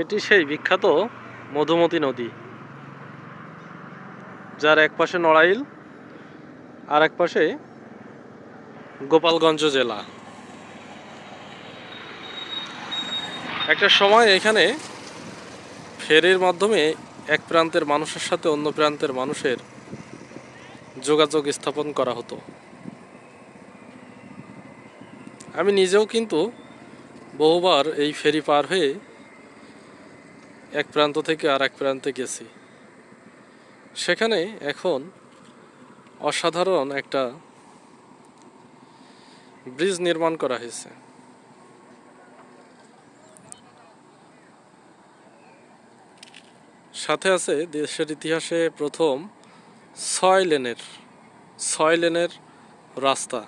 এটি সেই বিখ্যাত মধুমতি নদী, যার এক পাশে নড়াইল, আর এক পাশে গোপালগঞ্জ জেলা। একটা সময় এখানে ফেরির মাধ্যমে এক প্রান্তের মানুষের সাথে অন্য প্রান্তের মানুষের যোগাযোগ স্থাপন করা হতো। আমি নিজেও কিন্তু বহুবার এই ফেরি পার হয়ে এক প্রান্ত থেকে আর এক প্রান্তে গেছি। সেখানে এখন অসাধারণ একটা ব্রিজ নির্মাণ করা হয়েছে। সাথে আছে দেশের ইতিহাসে প্রথম ছয় লেনের ছয় লেনের রাস্তা।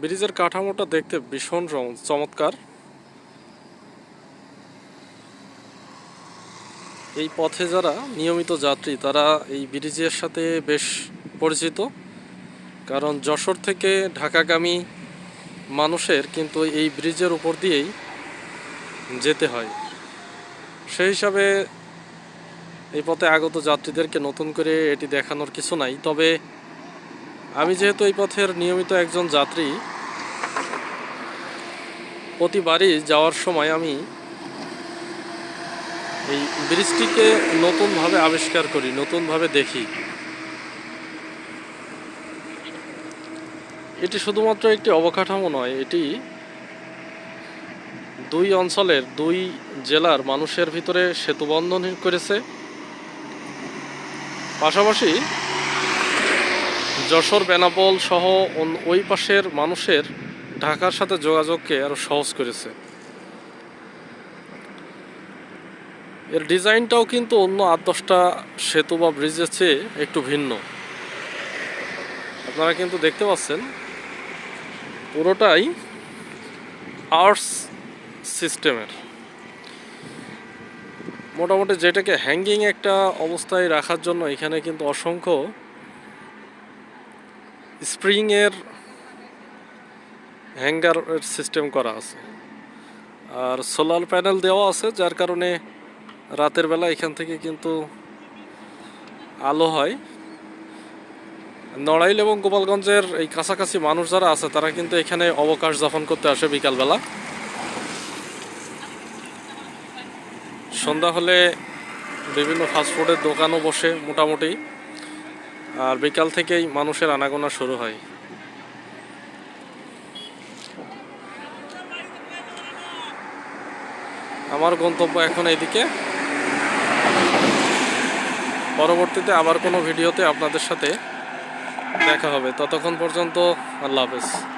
ব্রিজের কাঠামোটা দেখতে ভীষণ চম- চমৎকার। এই পথে যারা নিয়মিত যাত্রী, তারা এই ব্রিজের সাথে বেশ পরিচিত। কারণ যশোর থেকে ঢাকাগামী মানুষের কিন্তু এই ব্রিজের উপর দিয়েই যেতে হয়। সেই হিসাবে এই পথে আগত যাত্রীদেরকে নতুন করে এটি দেখানোর কিছু নাই। তবে আমি যেহেতু এই পথের নিয়মিত একজন যাত্রী, প্রতিবারই যাওয়ার সময় আমি এই ব্রিজটিকে নতুনভাবে আবিষ্কার করি, নতুনভাবে দেখি। এটি শুধুমাত্র একটি অবকাঠামো নয়, এটি দুই অঞ্চলের, দুই জেলার মানুষের ভিতরে সেতুবন্ধন করেছে। পাশাপাশি যশোর বেনাপোল সহ ওই পাশের মানুষের ঢাকার সাথে যোগাযোগকে আরও সহজ করেছে। এর ডিজাইনটাও কিন্তু অন্য আট দশটা সেতু বা ব্রিজের চেয়ে একটু ভিন্ন। আপনারা কিন্তু দেখতে পাচ্ছেন, পুরোটাই আর্টস সিস্টেমের। মোটামুটি যেটাকে হ্যাঙ্গিং একটা অবস্থায় রাখার জন্য এখানে কিন্তু অসংখ্য স্প্রিংয়ের হ্যাঙ্গার সিস্টেম করা আছে। আর সোলার প্যানেল দেওয়া আছে, যার কারণে রাতের বেলা এখান থেকে কিন্তু আলো হয়। নড়াইল এবং গোপালগঞ্জের এই কাছাকাছি মানুষ যারা আছে, তারা কিন্তু এখানে অবকাশ যাপন করতে আসে বিকালবেলা। সন্ধ্যা হলে বিভিন্ন ফাস্টফুডের দোকানও বসে মোটামুটি। আর বিকাল থেকেই মানুষের আনাগোনা শুরু হয়। আমার গন্তব্য এখন এইদিকে। পরবর্তীতে আবার কোনো ভিডিওতে আপনাদের সাথে দেখা হবে। ততক্ষণ পর্যন্ত আল্লাহ হাফেজ।